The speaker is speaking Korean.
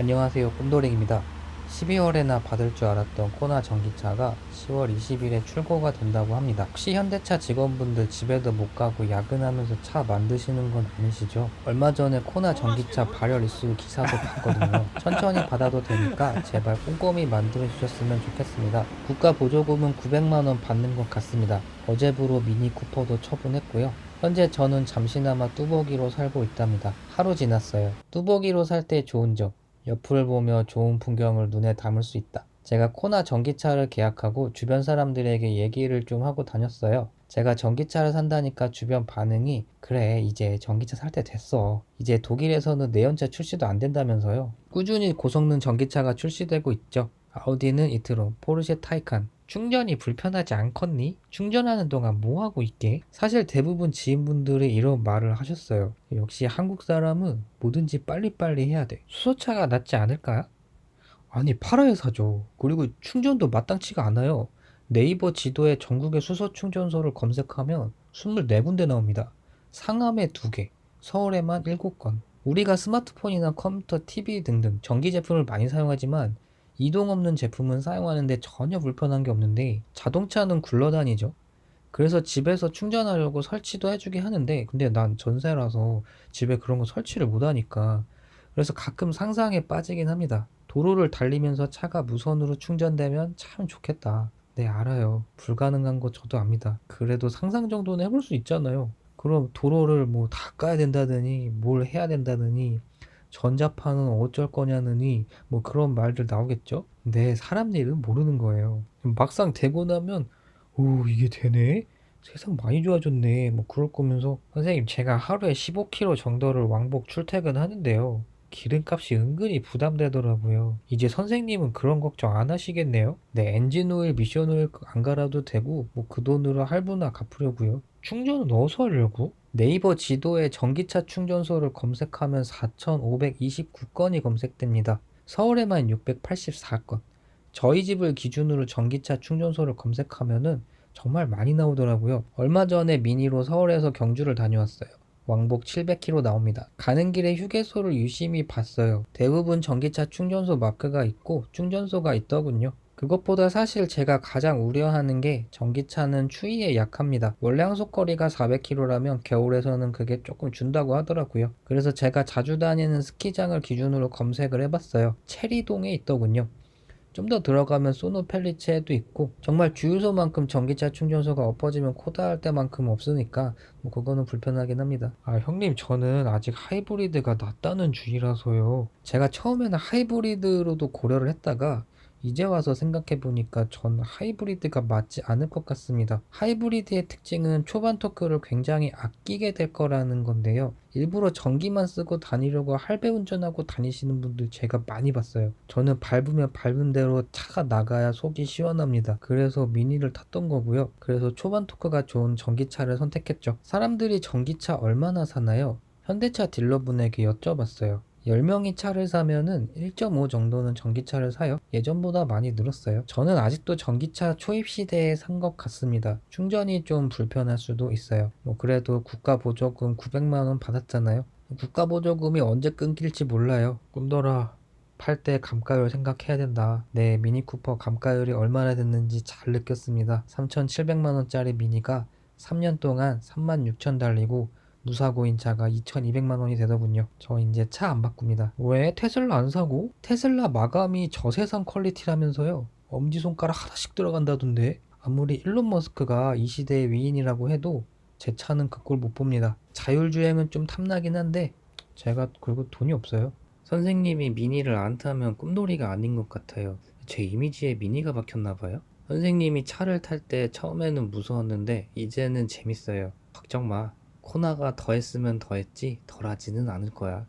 안녕하세요 꿈돌이입니다 12월에나 받을 줄 알았던 코나 전기차가 10월 20일에 출고가 된다고 합니다 혹시 현대차 직원분들 집에도 못 가고 야근하면서 차 만드시는 건 아니시죠? 얼마 전에 코나 전기차 발열 이슈 기사도 봤거든요 천천히 받아도 되니까 제발 꼼꼼히 만들어 주셨으면 좋겠습니다 국가 보조금은 900만원 받는 것 같습니다 어제부로 미니 쿠퍼도 처분했고요 현재 저는 잠시나마 뚜벅이로 살고 있답니다. 하루 지났어요. 뚜벅이로 살 때 좋은 점. 옆을 보며 좋은 풍경을 눈에 담을 수 있다. 제가 코나 전기차를 계약하고 주변 사람들에게 얘기를 좀 하고 다녔어요. 제가 전기차를 산다니까 주변 반응이 그래 이제 전기차 살 때 됐어. 이제 독일에서는 내연차 출시도 안 된다면서요. 꾸준히 고성능 전기차가 출시되고 있죠. 아우디는 이트론, 포르쉐 타이칸. 충전이 불편하지 않겠니? 충전하는 동안 뭐 하고 있게? 사실 대부분 지인분들이 이런 말을 하셨어요. 역시 한국 사람은 뭐든지 빨리빨리 해야 돼. 수소차가 낫지 않을까? 아니 팔아야 사죠. 그리고 충전도 마땅치가 않아요. 네이버 지도에 전국의 수소 충전소를 검색하면 24군데 나옵니다. 상암에 2개, 서울에만 7건. 우리가 스마트폰이나 컴퓨터, TV 등등 전기 제품을 많이 사용하지만 이동 없는 제품은 사용하는데 전혀 불편한 게 없는데 자동차는 굴러다니죠. 그래서 집에서 충전하려고 설치도 해주게 하는데 근데 난 전세라서 집에 그런 거 설치를 못 하니까 그래서 가끔 상상에 빠지긴 합니다. 도로를 달리면서 차가 무선으로 충전되면 참 좋겠다. 네, 알아요. 불가능한 거 저도 압니다. 그래도 상상 정도는 해볼 수 있잖아요. 그럼 도로를 뭐 닦아야 된다더니 뭘 해야 된다더니 전자파는 어쩔 거냐느니 뭐 그런 말들 나오겠죠? 근데 사람 일은 모르는 거예요. 막상 되고 나면 오 이게 되네? 세상 많이 좋아졌네. 뭐 그럴 거면서 선생님 제가 하루에 15km 정도를 왕복 출퇴근하는데요. 기름값이 은근히 부담되더라고요. 이제 선생님은 그런 걱정 안 하시겠네요? 네, 엔진 오일, 미션 오일 안 갈아도 되고 뭐 그 돈으로 할부나 갚으려고요. 충전은 어디서 하려고? 네이버 지도에 전기차 충전소를 검색하면 4,529건이 검색됩니다. 서울에만 684건. 저희 집을 기준으로 전기차 충전소를 검색하면은 정말 많이 나오더라고요. 얼마 전에 미니로 서울에서 경주를 다녀왔어요. 왕복 700km 나옵니다. 가는 길에 휴게소를 유심히 봤어요. 대부분 전기차 충전소 마크가 있고 충전소가 있더군요. 그것보다 사실 제가 가장 우려하는 게 전기차는 추위에 약합니다. 원래 항속거리가 400km라면 겨울에서는 그게 조금 준다고 하더라고요. 그래서 제가 자주 다니는 스키장을 기준으로 검색을 해봤어요. 체리동에 있더군요. 좀 더 들어가면 소노펠리체에도 있고 정말 주유소만큼 전기차 충전소가 엎어지면 코다 할 때만큼 없으니까 뭐 그거는 불편하긴 합니다. 아 형님 저는 아직 하이브리드가 낫다는 주의라서요. 제가 처음에는 하이브리드로도 고려를 했다가 이제 와서 생각해 보니까 전 하이브리드가 맞지 않을 것 같습니다. 하이브리드의 특징은 초반 토크를 굉장히 아끼게 될 거라는 건데요. 일부러 전기만 쓰고 다니려고 할배 운전하고 다니시는 분들 제가 많이 봤어요. 저는 밟으면 밟은 대로 차가 나가야 속이 시원합니다. 그래서 미니를 탔던 거고요. 그래서 초반 토크가 좋은 전기차를 선택했죠. 사람들이 전기차 얼마나 사나요? 현대차 딜러분에게 여쭤봤어요. 10명이 차를 사면은 1.5 정도는 전기차를 사요. 예전보다 많이 늘었어요. 저는 아직도 전기차 초입 시대에 산 것 같습니다. 충전이 좀 불편할 수도 있어요. 뭐 그래도 국가 보조금 900만원 받았잖아요. 국가 보조금이 언제 끊길지 몰라요. 꿈돌아. 팔때 감가율 생각해야 된다. 네, 미니쿠퍼 감가율이 얼마나 됐는지 잘 느꼈습니다. 3,700만원짜리 미니가 3년 동안 36,000 달리고 무사고인 차가 2,200만 원이 되더군요. 저 이제 차 안 바꿉니다. 왜 테슬라 안 사고? 테슬라 마감이 저세상 퀄리티라면서요. 엄지손가락 하나씩 들어간다던데. 아무리 일론 머스크가 이 시대의 위인이라고 해도 제 차는 그 꼴 못 봅니다. 자율주행은 좀 탐나긴 한데 제가 그리고 돈이 없어요. 선생님이 미니를 안 타면 꿈돌이가 아닌 것 같아요. 제 이미지에 미니가 박혔나 봐요. 선생님이 차를 탈 때 처음에는 무서웠는데 이제는 재밌어요. 걱정 마. 코나가 더했으면 더했지 덜하지는 않을 거야.